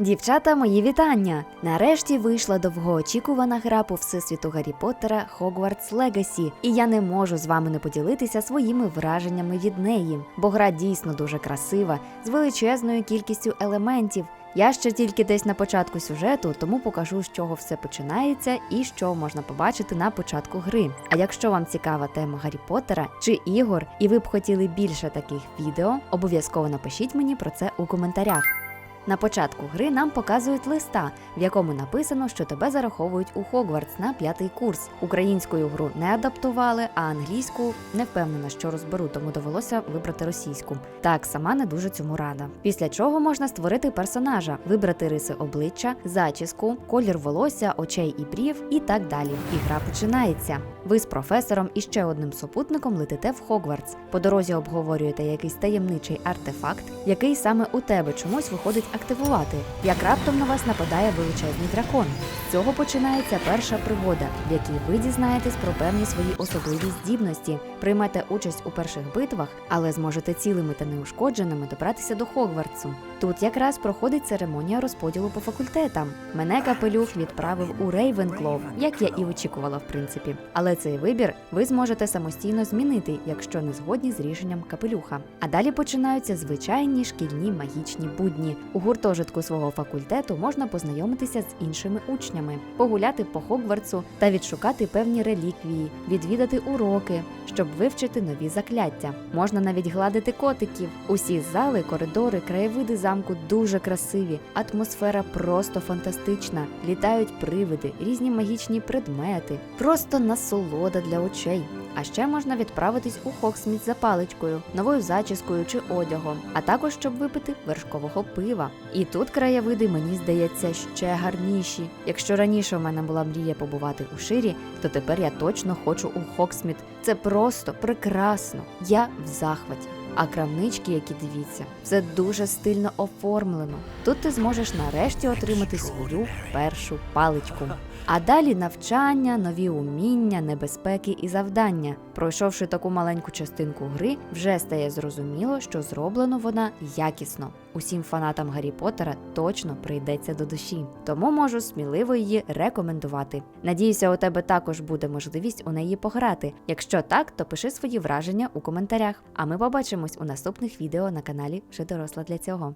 Дівчата, мої вітання! Нарешті вийшла довгоочікувана гра по всесвіту Гаррі Поттера Hogwarts Legacy, і я не можу з вами не поділитися своїми враженнями від неї, бо гра дійсно дуже красива, з величезною кількістю елементів. Я ще тільки десь на початку сюжету, тому покажу, з чого все починається і що можна побачити на початку гри. А якщо вам цікава тема Гаррі Поттера чи ігор, і ви б хотіли більше таких відео, обов'язково напишіть мені про це у коментарях. На початку гри нам показують листа, в якому написано, що тебе зараховують у Хогвартс на п'ятий курс. Українською гру не адаптували, а англійську не впевнена, що розберу, тому довелося вибрати російську. Так, сама не дуже цьому рада. Після чого можна створити персонажа, вибрати риси обличчя, зачіску, колір волосся, очей і брів і так далі. І гра починається. Ви з професором і ще одним супутником летите в Хогвартс. По дорозі обговорюєте якийсь таємничий артефакт, який саме у тебе чомусь виходить активувати, як раптом на вас нападає величезний дракон. З цього починається перша пригода, в якій ви дізнаєтесь про певні свої особливі здібності, приймете участь у перших битвах, але зможете цілими та неушкодженими добратися до Хогвартсу. Тут якраз проходить церемонія розподілу по факультетам. Мене капелюх відправив у Рейвенклов, як я і очікувала, в принципі. Але цей вибір ви зможете самостійно змінити, якщо не згодні з рішенням капелюха. А далі починаються звичайні шкільні магічні будні. У гуртожитку свого факультету можна познайомитися з іншими учнями, погуляти по Хогвартсу та відшукати певні реліквії, відвідати уроки, щоб вивчити нові закляття. Можна навіть гладити котиків. Усі зали, коридори, краєвиди замку дуже красиві. Атмосфера просто фантастична. Літають привиди, різні магічні предмети, просто насолода для очей. А ще можна відправитись у Хоксміт за паличкою, новою зачіскою чи одягом, а також щоб випити вершкового пива. І тут краєвиди мені здається ще гарніші. Якщо раніше в мене була мрія побувати у ширі, то тепер я точно хочу у Хоксміт. Це просто прекрасно. Я в захваті. А крамнички, які дивіться, все дуже стильно оформлено. Тут ти зможеш нарешті отримати свою першу паличку. А далі навчання, нові уміння, небезпеки і завдання. Пройшовши таку маленьку частинку гри, вже стає зрозуміло, що зроблено вона якісно. Усім фанатам Гаррі Поттера точно прийдеться до душі, тому можу сміливо її рекомендувати. Надіюся, у тебе також буде можливість у неї пограти. Якщо так, то пиши свої враження у коментарях. А ми побачимось у наступних відео на каналі Вже доросла для цього.